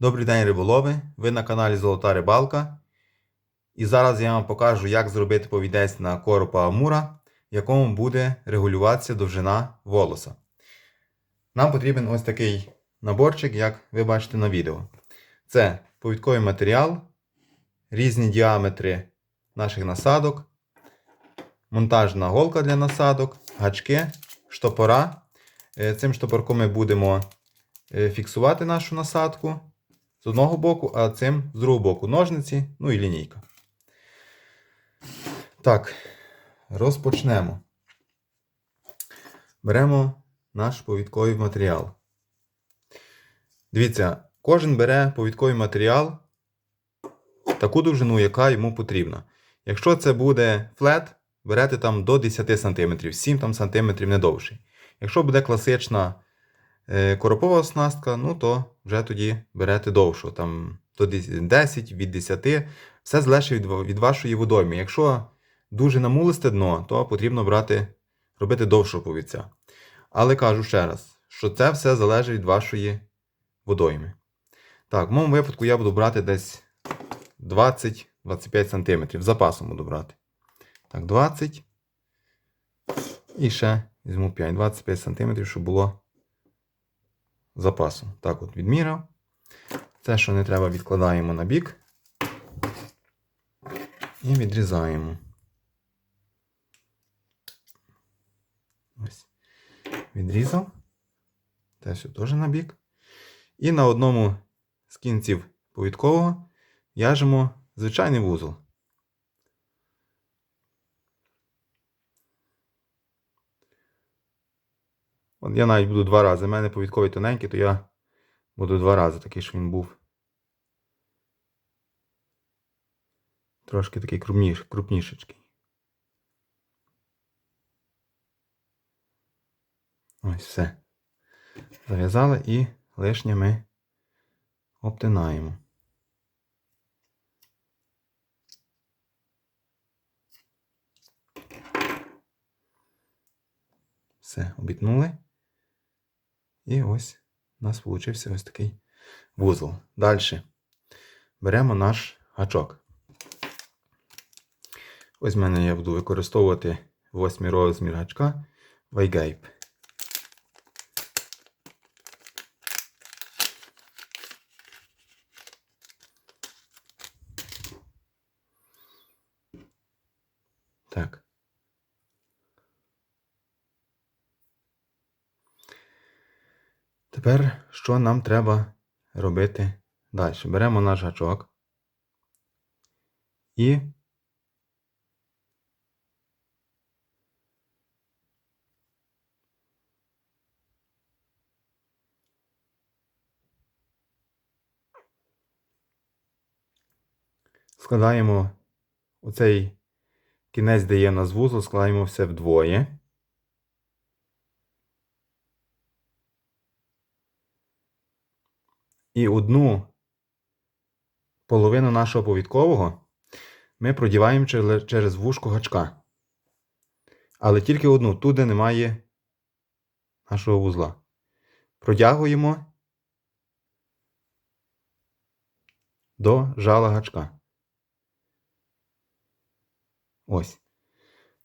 Добрий день, риболови! Ви на каналі Золота Рибалка. І зараз я вам покажу, як зробити повідець на коропа Амура, в якому буде регулюватися довжина волоса. Нам потрібен ось такий наборчик, як ви бачите на відео. Це повідковий матеріал, різні діаметри наших насадок, монтажна голка для насадок, гачки, штопора. Е, Цим штопорком ми будемо е, фіксувати нашу насадку з одного боку, а цим з другого боку ножниці, ну і лінійка. Так, розпочнемо. Беремо наш повідковий матеріал. Дивіться, кожен бере повідковий матеріал таку довжину, яка йому потрібна. Якщо це буде флет, берете там до 10 см, 7 там, см не довший. Якщо буде класична коропова оснастка, ну то вже тоді берете довшу, там до 10, від 10. Все залежить від, від вашої водойми. Якщо дуже намулисте дно, то потрібно брати, робити довшого повідця. Але кажу ще раз, що це все залежить від вашої водойми. Так, в моєму випадку я буду брати десь 20-25 см. Запасом буду брати. Так, 20. І ще візьму 5-25 см, щоб було запасом. Так от відміряв. Це, що не треба, відкладаємо на бік. І відрізаємо. Ось. Відрізав. Це все теж на бік. І на одному з кінців повідкового в'яжемо звичайний вузол. Я навіть буду два рази. У мене повідковий тоненький, то я буду два рази такий, що він був. Трошки такий крупніш, крупнішечкий. Ось все. Зав'язали і лишнє ми обтинаємо. Все, обітнули. І ось у нас вийшов ось такий вузол. Далі беремо наш гачок. Ось в мене я буду використовувати восьмий розмір гачка Вайгайп. Так. Тепер що нам треба робити далі? Беремо наш гачок і складаємо оцей кінець, де є у нас вузол, складаємо все вдвоє. І одну половину нашого повідкового ми продіваємо через вушко гачка. Але тільки одну, тут, де немає нашого вузла. Протягуємо до жала гачка. Ось.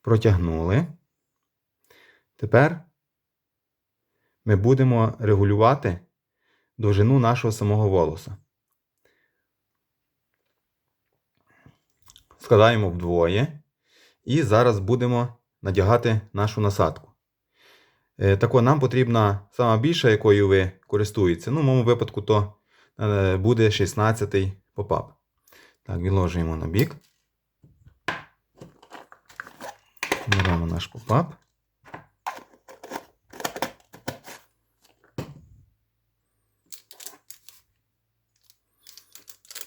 Протягнули. Тепер ми будемо регулювати довжину нашого самого волоса. Складаємо вдвоє. І зараз будемо надягати нашу насадку. Е, Тако нам потрібна сама більша, якою ви користуєтеся. Ну, в моєму випадку то е, буде 16-й попап. Так, відложуємо на бік. Беремо наш попап.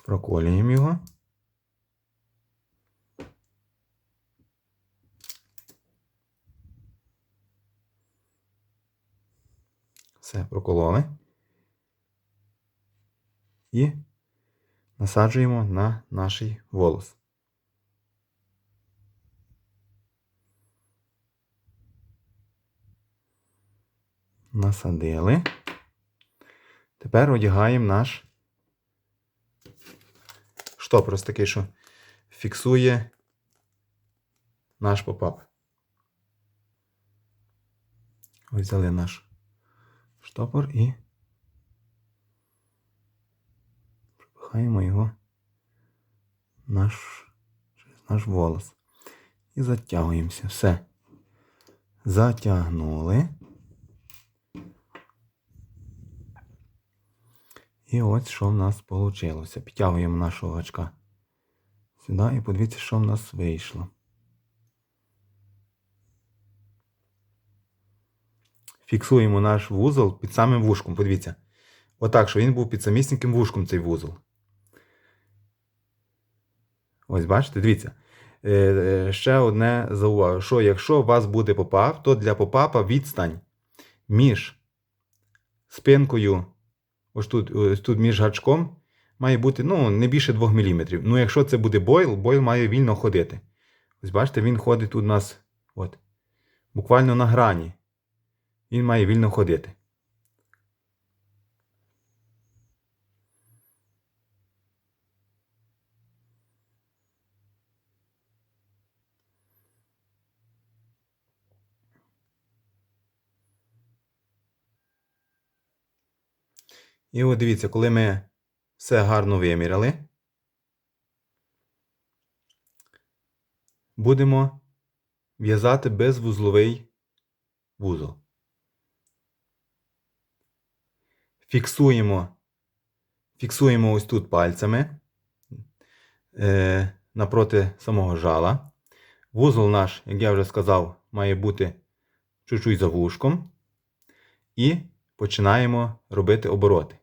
Проколюємо його. Все, прокололи. І насаджуємо на наш волос. Насадили. Тепер одягаємо наш штопор ось такий, що фіксує наш попап. Ось взяли наш штопор і пропихаємо його наш, через наш волос. І затягуємося. Все. Затягнули. І ось що в нас вийшло. Підтягуємо нашого гачка сюди і подивіться, що в нас вийшло. Фіксуємо наш вузол під самим вушком. Подивіться. Отак, що він був під самісіньким вушком цей вузол. Ось бачите, дивіться. Е, е, ще одне зауважу, що якщо у вас буде попап, то для попапа відстань між спинкою, ось тут, ось тут між гачком, має бути ну, не більше 2 мм. Ну, якщо це буде бойл, бойл має вільно ходити. Ось бачите, він ходить тут у нас от, буквально на грані. Він має вільно ходити. І от дивіться, коли ми все гарно виміряли, будемо в'язати безвузловий вузол. Фіксуємо, фіксуємо ось тут пальцями е, напроти самого жала. Вузол наш, як я вже сказав, має бути чуть-чуть за вушком. І починаємо робити обороти.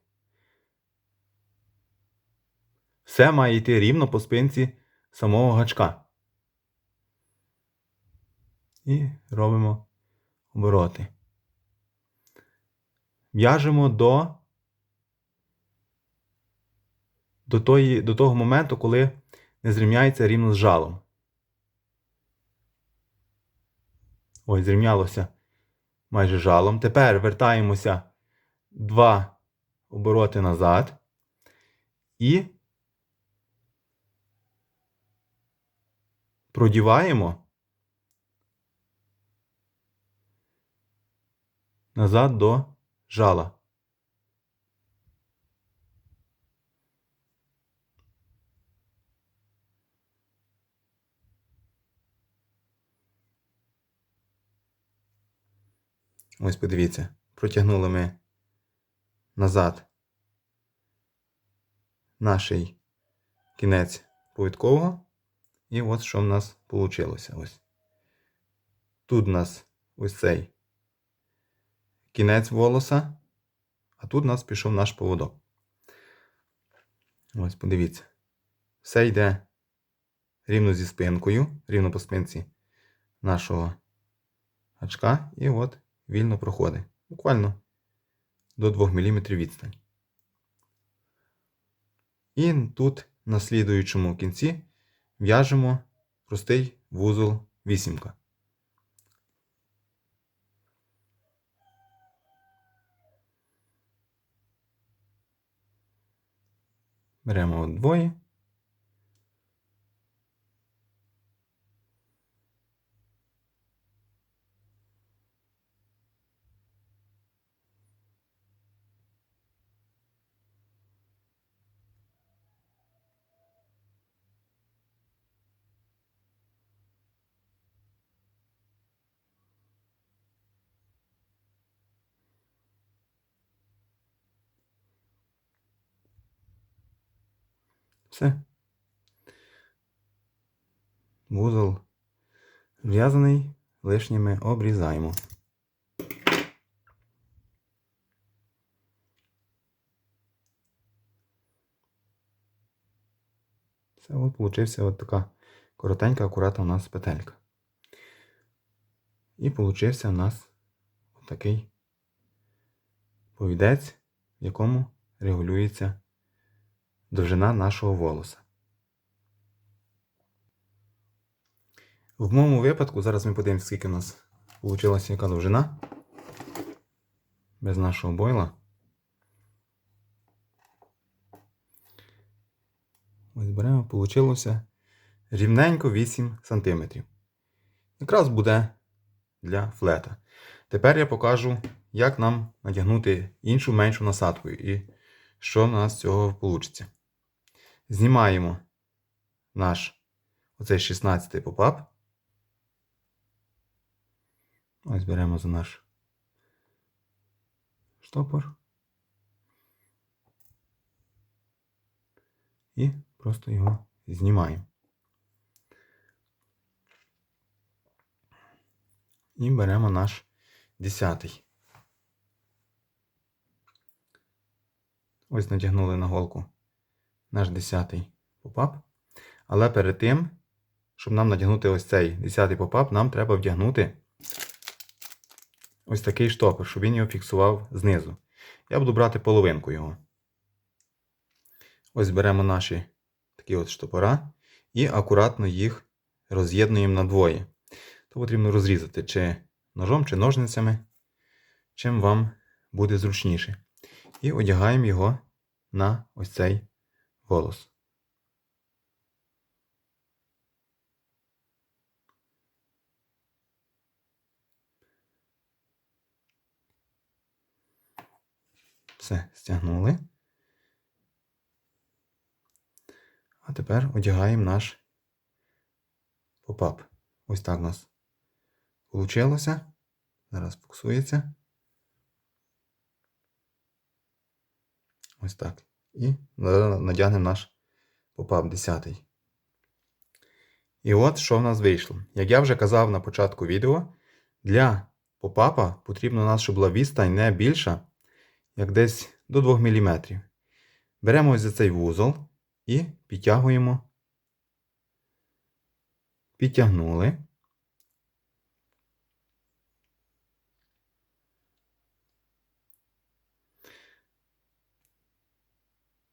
Все має йти рівно по спинці самого гачка. І робимо обороти. В'яжемо до, до, тої, до того моменту, коли не зрівняється рівно з жалом. Ось, зрівнялося майже жалом. Тепер вертаємося два обороти назад і продіваємо назад до жала. Ось подивіться, протягнули ми назад наш кінець повідкового. І от що в нас вийшло. Ось. Тут у нас ось цей кінець волоса, а тут у нас пішов наш поводок. Ось, подивіться. Все йде рівно зі спинкою, рівно по спинці нашого гачка. І от вільно проходить. Буквально до 2 мм відстань. І тут на слідуючому кінці в'яжемо простий вузол вісімка. Беремо двоє. Все. Вузол зв'язаний, лишніми обрізаємо. Все, от получився от така коротенька, акуратна у нас петелька. І получився у нас такий повідець, в якому регулюється довжина нашого волоса. В моєму випадку, зараз ми подивимося, скільки у нас вийшла яка довжина без нашого бойла. Ось беремо, вийшло рівненько 8 см. Якраз буде для флета. Тепер я покажу, як нам надягнути іншу меншу насадку і що в нас з цього вийде. Знімаємо наш оцей 16-й попап. Ось беремо за наш штопор. І просто його знімаємо. І беремо наш 10. Ось натягнули на голку наш 10-й попап. Але перед тим, щоб нам натягнути ось цей 10-й попап, нам треба вдягнути ось такий штопор, щоб він його фіксував знизу. Я буду брати половинку його. Ось беремо наші такі от штопора і акуратно їх роз'єднуємо на двоє. То потрібно розрізати чи ножом, чи ножницями, чим вам буде зручніше. І одягаємо його на ось цей волос. Все, стягнули. А тепер одягаємо наш попап. Ось так у нас вийшло. Зараз фокусується. Ось так. І надягнемо наш попап 10. І от що в нас вийшло. Як я вже казав на початку відео, для попапа потрібно у нас, щоб була відстань не більша, як десь до 2 мм. Беремо ось за цей вузол і підтягуємо. Підтягнули.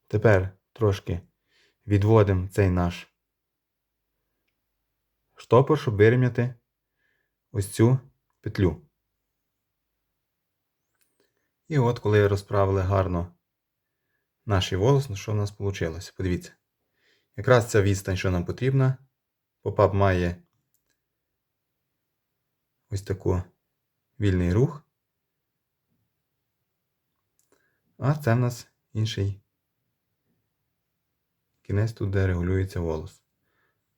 Тепер трошки відводимо цей наш штопор, щоб вирівняти ось цю петлю. І от, коли розправили гарно наш волос, ну що в нас вийшло? Подивіться. Якраз ця відстань, що нам потрібна. Попап має ось таку вільний рух. А це в нас інший кінець тут, де регулюється волос.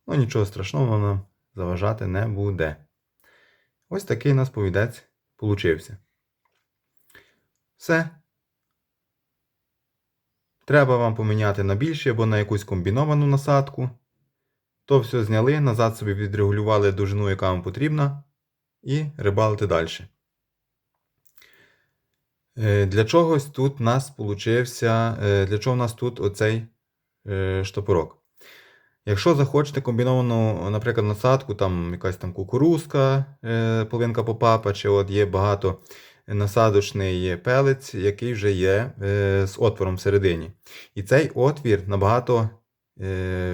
Ну, нічого страшного нам заважати не буде. Ось такий у нас повідець получився. Все. Треба вам поміняти на більше або на якусь комбіновану насадку. То все зняли, назад собі відрегулювали довжину, яка вам потрібна, і рибалити далі. Е, Для чогось тут у нас получився, е, для чого у нас тут оцей штопорок. Якщо захочете комбіновану, наприклад, насадку, там якась там кукурузка, половинка попапа, чи от є багато насадочний пелець, який вже є з отвором всередині. І цей отвір набагато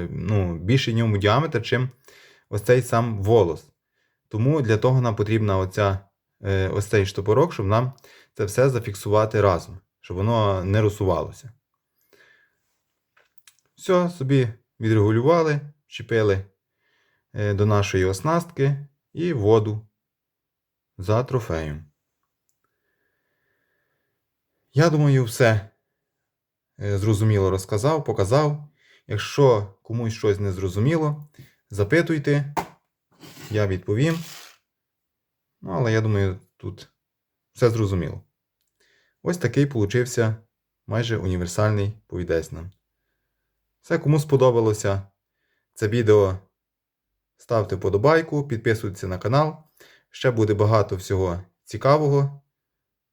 ну, більший ньому діаметр, чим ось цей сам волос. Тому для того нам потрібна оця, ось цей штопорок, щоб нам це все зафіксувати разом, щоб воно не розсувалося. Все, собі відрегулювали, чіпили до нашої оснастки і воду за трофеєм. Я думаю, все зрозуміло розказав, показав. Якщо комусь щось не зрозуміло, запитуйте, я відповім. Ну, але я думаю, тут все зрозуміло. Ось такий получився майже універсальний повідець нам. Все, кому сподобалося це відео, ставте вподобайку, підписуйтесь на канал. Ще буде багато всього цікавого.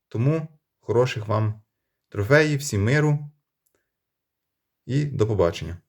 Тому хороших вам трофеїв, всім миру і до побачення!